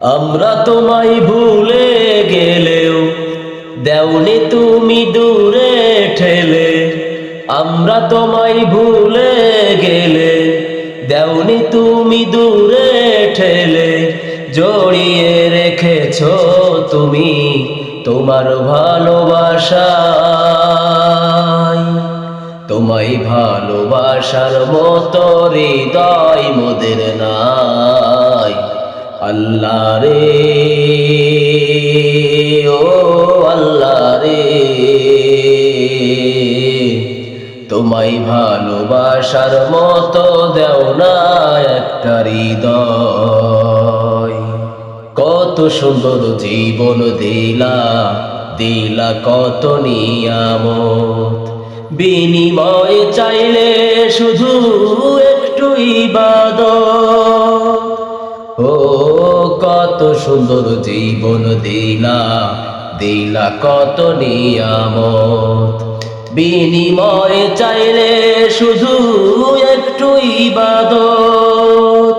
আমরা তোমায় ভুলে গেলেও, দেওনি তুমি দূরে ঠেলে। আমরা তোমায় ভুলে গেলে, দেওনি তুমি দূরে ঠেলে। জড়িয়ে রেখেছ তুমি তোমার ভালোবাসায়। তোমায় ভালোবাসার মতো হৃদয় মোদের নাই। আল্লাহ রে, ও আল্লাহ রে। তোমায় ভালোবাসার মতো দেও না একটা হৃদয়। কত সুন্দর জীবন দিলা দিলা কত নিয়ামত। বিনিময় চাইলে শুধু একটু ইবাদত। ও কত সুন্দর জীবন দিলা দিলা কত নিয়ামত। বিনিময় চাইলে শুধু একটু ইবাদত।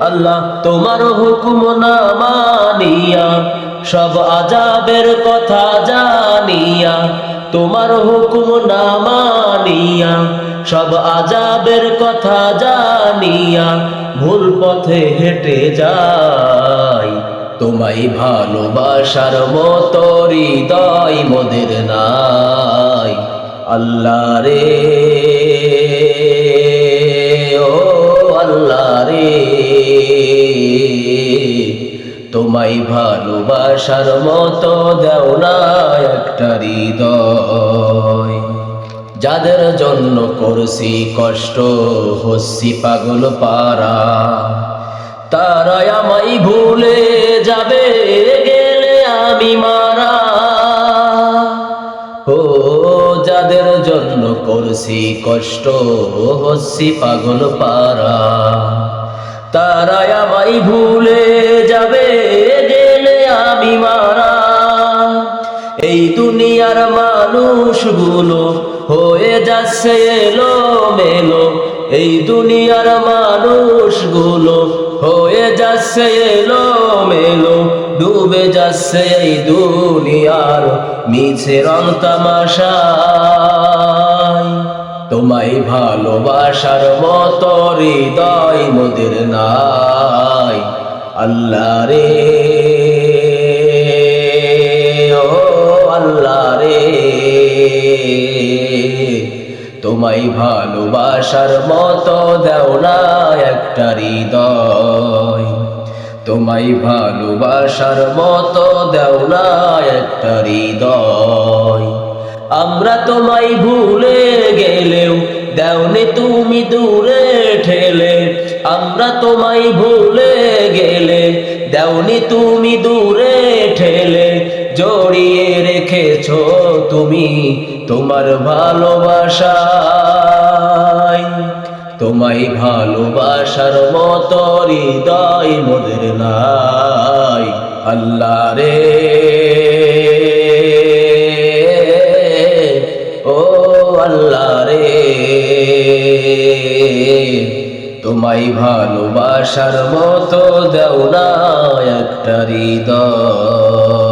আল্লাহ তোমার হুকুম না মানিয়া, সব আজাবের কথা জানিয়া, তোমার হুকুম না মানিয়া, সব আজাবের কথা জানিয়া ভুল পথে হেঁটে যাই। তোমায় ভালোবাসার মতো হৃদয় মোদের নাই। আল্লাহ রে, ও আল্লাহ রে। তোমায় ভালোবাসার মতো দেও না একটা হৃদয়। যাদের জন্য করছি কষ্ট, হচ্ছি পাগল পারা তারা আমায় ভুলে যাবে, গেলে আমি মারা। ও, যাদের জন্য করছি কষ্ট, হচ্ছি পাগল পারা তারা আমায় ভুলে যাবে, গেলে আমি মারা। এই দুনিয়ার মানুষগুলো হয়ে যাচ্ছে এলো মেলো এই দুনিয়ার মানুষগুলো হয়ে যাচ্ছে এলো মেলো ডুবে যাচ্ছে এই দুনিয়ার মিছে রং তামাশায় তোমায় ভালোবাসার মতো হৃদয় মোদের নাই। আল্লাহ রে। তোমায় ভালোবাসার মতো দেও না একটা হৃদয়। তোমায় ভালোবাসার মতো দেও না একটা হৃদয়। আমরা তোমায় ভুলে গেলেও দেওনি তুমি দূরে ঠেলে। আমরা তোমায় ভুলে গেলে দেওনি তুমি দূরে ঠেলে। জড়িয়ে রেখেছ তুমি তোমার ভালোবাসায়, তোমায় ভালোবাসার মতো হৃদয় মোদের নাই। আল্লাহ রে। ও আল্লাহ রে। তোমায় ভালোবাসার মতো দেও না একটা হৃদয়।